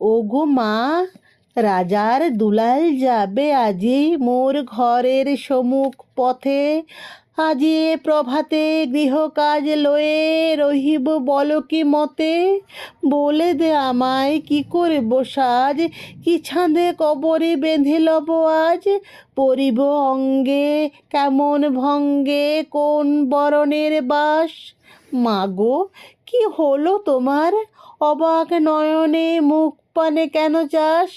ও গো মা রাজার দুলাল যাবে আজি মোর ঘরের সমুখ পথে আজি প্রভাতে গৃহকাজ লয়ে রহিব বল কি মতে? বলে দে আমায় কি করব সাজ? কি ছাঁদে কবরে বেঁধে লব আজ? পরিব অঙ্গে কেমন ভঙ্গে কোন বরণের বাস? মাগো, কি হলো তোমার? অবাক নয়নে মুখ পানে কেন চাস?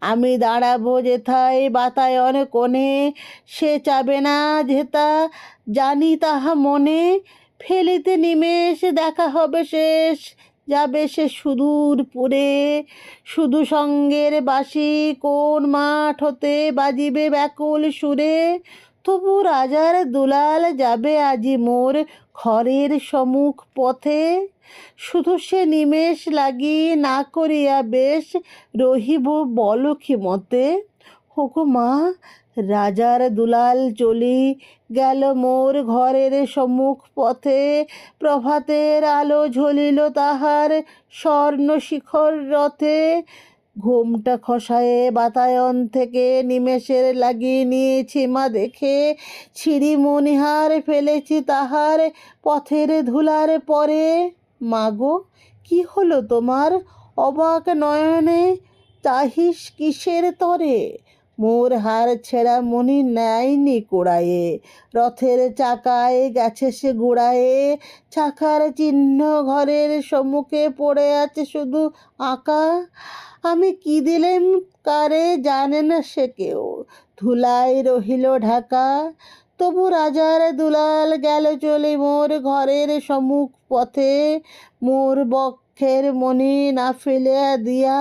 আমি দাঁড়াবো যেথায় বাতায়ন কোণে, সে চাবে না যেতা জানি তাহা মনে, ফেলিতে নিমেষ দেখা হবে শেষ। যাবে সে সুদূর পুরে, শুধু সঙ্গের বাসি, কোন মাঠ হতে বাজিবে ব্যাকুল সুরে। তবু রাজার দুলাল যাবে আজি মোর ঘরের সম্মুখ পথে। শুধু সে নিমেষ লাগি না করিয়া বেশ, রহিব বল কি মতে হোকো মা, রাজার দুলাল চলি গেল মোর ঘরের সম্মুখ পথে। প্রভাতের আলো ঝলিল তাহার স্বর্ণ শিখর রথে। ঘুমটা খসায়ে বাতায়ন থেকে নিমেষের লাগিয়ে নিয়েছি মা দেখে। ছিঁড়ি মনিহার ফেলেছি তাহার পথের ধুলার পরে। মাগো কি হলো তোমার? অবাক নয়নে চাহিস কিসের তরে? মোর হার ছেঁড়া মনি নেয়নি কোড়ায়ে রথের চাকায় গেছে সে গোড়ায়ে চাকার চিহ্ন ঘরের সম্মুখে পড়ে আছে শুধু আঁকা। আমি কি দিলেম কারে জানে না সে কেউ। ধুলায় রহিল ঢাকা। তবু রাজার দুলাল গেল চলে মোর ঘরের সম্মুখ পথে। মোর বক্ষের মনি না ফেলিয়া দিয়া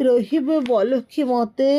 রহিব বল কি মতে।